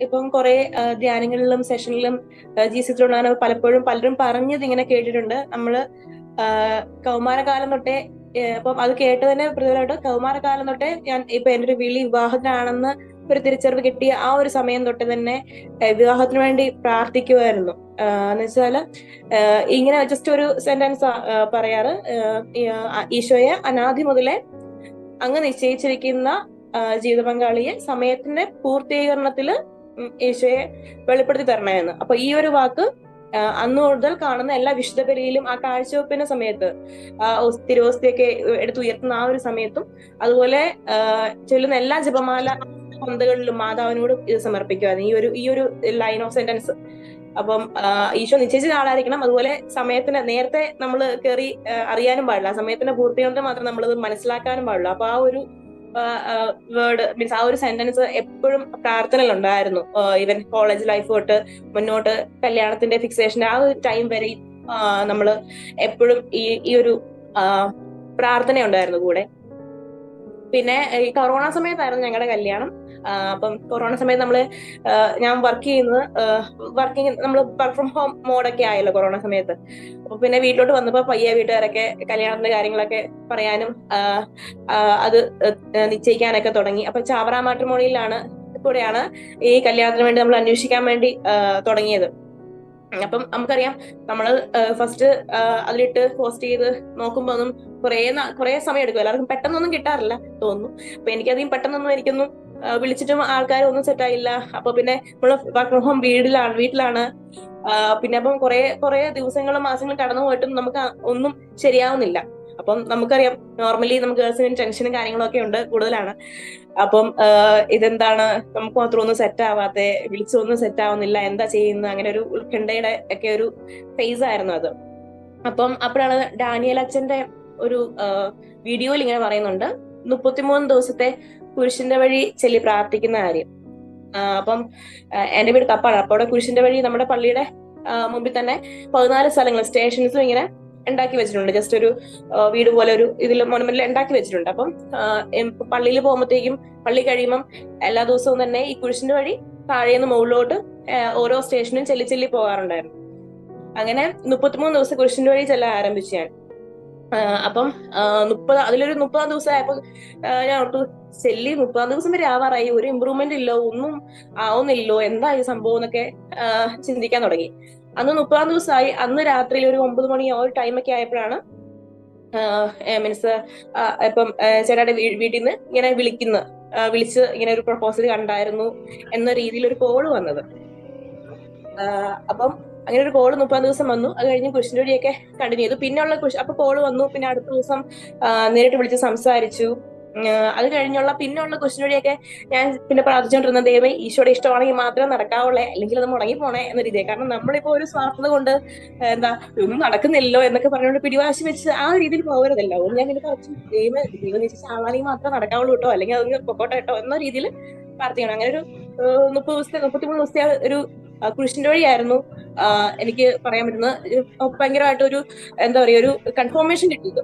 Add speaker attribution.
Speaker 1: ഇപ്പം കുറെ ധ്യാനങ്ങളിലും സെഷനിലും G C തൊണ്ണാനോ പലപ്പോഴും പലരും പറഞ്ഞത് ഇങ്ങനെ കേട്ടിട്ടുണ്ട്. നമ്മൾ കൗമാരകാലം തൊട്ടേ അപ്പം അത് കേട്ട് തന്നെ പ്രതിഫലമായിട്ട് കൗമാരകാലം തൊട്ടേ ഞാൻ ഇപ്പൊ എന്റെ ഒരു വിളി വിവാഹത്തിനാണെന്ന് ഒരു തിരിച്ചറിവ് കിട്ടിയ ആ ഒരു സമയം തൊട്ട് തന്നെ വിവാഹത്തിന് വേണ്ടി പ്രാർത്ഥിക്കുമായിരുന്നു എന്ന് വെച്ചാൽ ഇങ്ങനെ ജസ്റ്റ് ഒരു സെന്റൻസ് പറയാറ് ഈശോയെ അനാദി മുതലേ അങ്ങ് നിശ്ചയിച്ചിരിക്കുന്ന ജീവിത പങ്കാളിയെ സമയത്തിന്റെ പൂർത്തീകരണത്തിൽ യേശുവെ വെളിപ്പെടുത്തി തരണമെന്ന് അപ്പൊ ഈ ഒരു വാക്ക് അന്ന് മുതൽ കാണുന്ന എല്ലാ വിശുദ്ധ ബലിയിലും ആ കാഴ്ചവെപ്പിന്റെ സമയത്ത് തിരുവോസ്തിയൊക്കെ എടുത്തുയർത്തുന്ന ആ ഒരു സമയത്തും അതുപോലെ ചൊല്ലുന്ന എല്ലാ ജപമാല പന്തുകളിലും മാതാവിനോട് ഇത് സമർപ്പിക്കുവായിരുന്നു. ഈ ഒരു ഈ ഒരു ലൈൻ ഓഫ് സെന്റൻസ് അപ്പം ഈശോ നിശ്ചയിച്ച ആളായിരിക്കണം. അതുപോലെ സമയത്തിന് നേരത്തെ നമ്മൾ കയറി അറിയാനും പാടില്ല. സമയത്തിന്റെ പൂർത്തിയോണ്ട് മാത്രം നമ്മൾ മനസ്സിലാക്കാനും പാടില്ല. അപ്പൊ ആ ഒരു വേർഡ് മീൻസ് ആ ഒരു സെന്റൻസ് എപ്പോഴും പ്രാർത്ഥനയിൽ ഉണ്ടായിരുന്നു ഈവൻ കോളേജ് ലൈഫ് തൊട്ട് മുന്നോട്ട് കല്യാണത്തിന്റെ ഫിക്സേഷന്റെ ആ ഒരു ടൈം വരെ നമ്മൾ എപ്പോഴും ഈ ഈ ഒരു പ്രാർത്ഥന ഉണ്ടായിരുന്നു കൂടെ. പിന്നെ ഈ കൊറോണ സമയത്തായിരുന്നു ഞങ്ങളുടെ കല്യാണം. അപ്പം കൊറോണ സമയത്ത് നമ്മൾ ഞാൻ വർക്ക് ചെയ്യുന്നത് വർക്കിംഗ് നമ്മൾ വർക്ക് ഫ്രം ഹോം മോഡൊക്കെ ആയല്ലോ കൊറോണ സമയത്ത്. അപ്പൊ പിന്നെ വീട്ടിലോട്ട് വന്നപ്പോ പയ്യ വീട്ടുകാരൊക്കെ കല്യാണത്തിന്റെ കാര്യങ്ങളൊക്കെ പറയാനും അത് നിശ്ചയിക്കാനൊക്കെ തുടങ്ങി. അപ്പൊ ചാവറ മാട്രിമോണിയിലാണ് കൂടെയാണ് ഈ കല്യാണത്തിന് വേണ്ടി നമ്മൾ അന്വേഷിക്കാൻ വേണ്ടി തുടങ്ങിയത്. അപ്പം നമുക്കറിയാം നമ്മൾ ഫസ്റ്റ് അതിലിട്ട് പോസ്റ്റ് ചെയ്ത് നോക്കുമ്പോ ഒന്നും കുറേ കുറേ സമയം എടുക്കും. എല്ലാവർക്കും പെട്ടെന്നൊന്നും കിട്ടാറില്ല തോന്നുന്നു. അപ്പൊ എനിക്കധികം പെട്ടെന്നൊന്നും എനിക്കൊന്നും വിളിച്ചിട്ടും ആൾക്കാരൊന്നും സെറ്റ് ആയില്ല. അപ്പൊ പിന്നെ നമ്മൾ വർക്ക് ഫ്രം ഹോം വീട്ടിലാണ്. വീട്ടിലാണ് പിന്നെ അപ്പം കുറെ കുറെ ദിവസങ്ങളും മാസങ്ങളും കടന്നു പോയിട്ടും നമുക്ക് ഒന്നും ശരിയാവുന്നില്ല. അപ്പം നമുക്കറിയാം നോർമലി നമുക്ക് ഗേൾസിന് ടെൻഷനും കാര്യങ്ങളൊക്കെ ഉണ്ട് കൂടുതലാണ്. അപ്പം ഇതെന്താണ്? നമുക്ക് മാത്രം ഒന്നും സെറ്റ് ആവാത്തെ വിളിച്ചൊന്നും സെറ്റ് ആവുന്നില്ല എന്താ ചെയ്യുന്നത്? അങ്ങനെ ഒരു ഉത്കണ്ഠയുടെ ഒക്കെ ഒരു ഫേസ് ആയിരുന്നു അത്. അപ്പം അപ്പോഴാണ് ഡാനിയൽ അച്ഛന്റെ ഒരു വീഡിയോയിൽ ഇങ്ങനെ പറയുന്നുണ്ട് മുപ്പത്തിമൂന്ന് ദിവസത്തെ പുരുഷന്റെ വഴി ചെല്ലി പ്രാർത്ഥിക്കുന്ന കാര്യം. അപ്പം എന്റെ വീട് കപ്പാണ് അപ്പൊ അവിടെ കുരിശിന്റെ വഴി നമ്മുടെ പള്ളിയുടെ മുമ്പിൽ തന്നെ പതിനാല് സ്ഥലങ്ങൾ സ്റ്റേഷൻസും ഇങ്ങനെ ഉണ്ടാക്കി വെച്ചിട്ടുണ്ട്. ജസ്റ്റ് ഒരു വീട് പോലെ ഒരു ഇതിൽ മോണമെന്റിൽ ഉണ്ടാക്കി വെച്ചിട്ടുണ്ട്. അപ്പം പള്ളിയിൽ പോകുമ്പോഴത്തേക്കും പള്ളി കഴിയുമ്പം എല്ലാ ദിവസവും തന്നെ ഈ കുരിശിന്റെ വഴി താഴേന്ന് മുകളിലോട്ട് ഓരോ സ്റ്റേഷനും ചെല്ലി ചെല്ലി പോകാറുണ്ടായിരുന്നു. അങ്ങനെ മുപ്പത്തിമൂന്ന് ദിവസം കുരിശിന്റെ വഴി ചെല്ലാൻ ആരംഭിച്ചു ഞാൻ. അപ്പം മുപ്പത് അതിലൊരു മുപ്പതാം ദിവസം ആയപ്പോ ഞാൻ ഓർത്തു ചെല്ലി മുപ്പതാം ദിവസം വരെ ആവാറായി. ഒരു ഇമ്പ്രൂവ്മെന്റ് ഇല്ലോ ഒന്നും ആവുന്നില്ലോ എന്താ ഈ സംഭവം എന്നൊക്കെ ചിന്തിക്കാൻ തുടങ്ങി. അന്ന് മുപ്പതാം ദിവസമായി. അന്ന് രാത്രിയിൽ ഒരു ഒമ്പത് മണി ആ ഒരു ടൈമൊക്കെ ആയപ്പോഴാണ് മീൻസ് ഇപ്പം ചേട്ടായുടെ വീട്ടിൽ നിന്ന് ഇങ്ങനെ വിളിക്കുന്ന വിളിച്ച് ഇങ്ങനെ ഒരു പ്രപ്പോസൽ കണ്ടായിരുന്നു എന്ന രീതിയിൽ ഒരു കോൾ വന്നത്. അപ്പം അങ്ങനെ ഒരു കോൾ മുപ്പതാം ദിവസം വന്നു. അത് കഴിഞ്ഞ് കുഷിന്റെ ഒക്കെ കണ്ടിന്യൂ ചെയ്തു. പിന്നെ ഉള്ള അപ്പൊ കോൾ വന്നു. പിന്നെ അടുത്ത ദിവസം നേരിട്ട് വിളിച്ച് സംസാരിച്ചു. അത് കഴിഞ്ഞുള്ള പിന്നെയുള്ള ക്വസ്റ്റിൻ വഴിയൊക്കെ ഞാൻ പിന്നെ പ്രാർത്ഥിച്ചുകൊണ്ടിരുന്ന ദൈവമേ ഈശോയുടെ ഇഷ്ടമാണെങ്കിൽ മാത്രം നടക്കാവുള്ളേ അല്ലെങ്കിൽ അത് മുടങ്ങി പോണേ എന്ന രീതിയിൽ. കാരണം നമ്മളിപ്പോ ഒരു സ്വാർത്ഥത കൊണ്ട് എന്താ ഒന്നും നടക്കുന്നില്ലല്ലോ എന്നൊക്കെ പറഞ്ഞുകൊണ്ട് പിടിവാശി വെച്ച് ആ രീതിയിൽ പോകരുതല്ലോ. ഒന്ന് ഞാൻ പിന്നെ പറഞ്ഞു ദൈവം ദൈവം ആളാണെങ്കിൽ മാത്രമേ നടക്കാവുള്ളൂ കേട്ടോ അല്ലെങ്കിൽ അതൊന്ന് പൊക്കോട്ടെ കേട്ടോ എന്ന രീതിയിൽ പ്രാർത്ഥിക്കണം. അങ്ങനെ ഒരു മുപ്പത് ദിവസത്തെ മുപ്പത്തിമൂന്ന് ദിവസത്തെ ഒരു കുരിശിന്റെ വഴിയായിരുന്നു എനിക്ക് പറയാൻ പറ്റുന്നത്. ഭയങ്കരമായിട്ട് ഒരു എന്താ പറയാ ഒരു കൺഫർമേഷൻ കിട്ടിയത്.